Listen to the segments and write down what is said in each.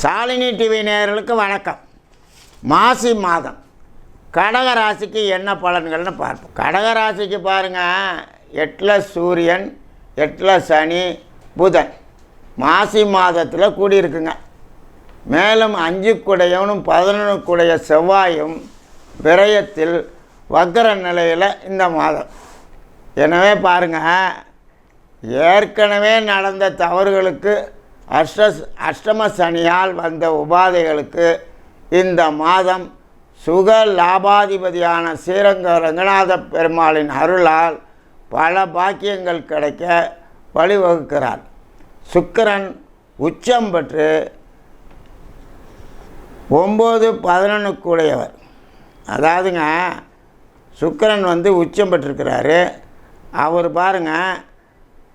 Shalini TV நேயர்களுக்கு வணக்கம். மாசி மாதம். கடகராசிக்கு என்ன பலன்கள்னு பார்ப்போம். கடகராசிக்கு பாருங்கள் எட்டில் சூரியன் எட்டில் சனி புதன். மாசி மாதத்தில் கூடியிருக்குங்க. மேலும் அஞ்சு குடையவனும் பதினொன்று குடைய செவ்வாயும் விரயத்தில் வக்கர நிலையில் இந்த மாதம். எனவே பாருங்கள் ஏற்கனவே நடந்த தவறுகளுக்கு அஷ்ட அஷ்டம சனியால் வந்த உபாதைகளுக்கு இந்த மாதம் சுக லாபாதிபதியான ஸ்ரீரங்க ரங்கநாத பெருமாளின் அருளால் பல பாக்கியங்கள் கிடைக்க வழிவகுக்கிறார். சுக்கரன் உச்சம் பெற்று ஒம்பது பதினொன்றுக்குடையவர் அதாவதுங்க சுக்கிரன் வந்து உச்சம் பெற்றிருக்கிறாரு. அவர் பாருங்க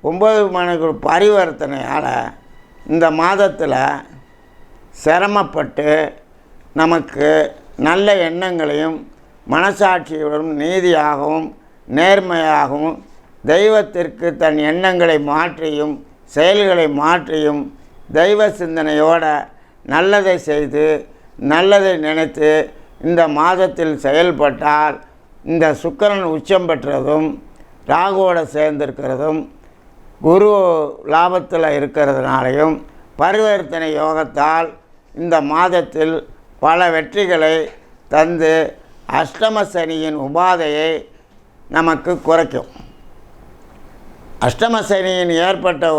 ஒம்பது மணிக்கு பரிவர்த்தனையால் இந்த மாதத்தில் சிரமப்பட்டு நமக்கு நல்ல எண்ணங்களையும் மனசாட்சியுடன் நீதியாகவும் நேர்மையாகவும் தெய்வத்திற்கு தன் எண்ணங்களை மாற்றியும் செயல்களை மாற்றியும் தெய்வ சிந்தனையோட நல்லதை செய்து நல்லதை நினைத்து இந்த மாதத்தில் செயல்பட்டால் இந்த சுக்கிரன் உச்சம் பெற்றதும் ராகுவோட சேர்ந்திருக்கிறதும் குரு லாபத்தில் இருக்கிறதுனாலையும் பரிவர்த்தனை யோகத்தால் இந்த மாதத்தில் பல வெற்றிகளை தந்து அஷ்டம சனியின் உபாதையை நமக்கு குறைக்கும். அஷ்டம சனியின் ஏற்பட்ட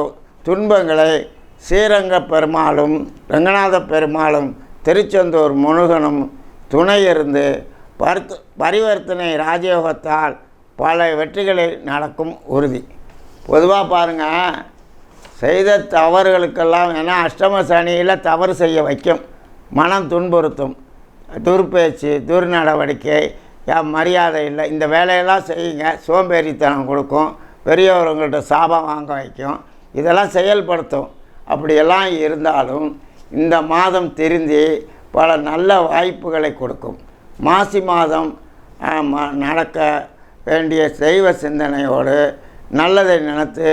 துன்பங்களை ஸ்ரீரங்க பெருமாளும் ரங்கநாத பெருமாளும் திருச்செந்தூர் முருகனும் துணை இருந்து பரிவர்த்தனை ராஜயோகத்தால் பல வெற்றிகளை நடக்கும் உறுதி. பொதுவாக பாருங்கள் செய்த தவறுகளுக்கெல்லாம் ஏன்னா அஷ்டம சனியில் தவறு செய்ய வைக்கும். மனம் துன்புறுத்தும். துர்பேச்சு துர் நடவடிக்கை மரியாதை இல்லை இந்த வேலையெல்லாம் செய்யுங்க. சோம்பேறித்தனம் கொடுக்கும். பெரியவர்கள்ட்ட சாபம் வாங்க வைக்கும். இதெல்லாம் செயல்படுத்தும். அப்படியெல்லாம் இருந்தாலும் இந்த மாதம் திருந்தி பல நல்ல வாய்ப்புகளை கொடுக்கும். மாசி மாதம் நடக்க வேண்டிய தெய்வ சிந்தனையோடு நல்லதை நினைத்து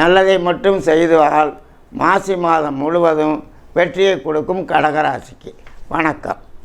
நல்லதை மட்டும் செய்தால் மாசி மாதம் முழுவதும் வெற்றியை கொடுக்கும் கடகராசிக்கு. வணக்கம்.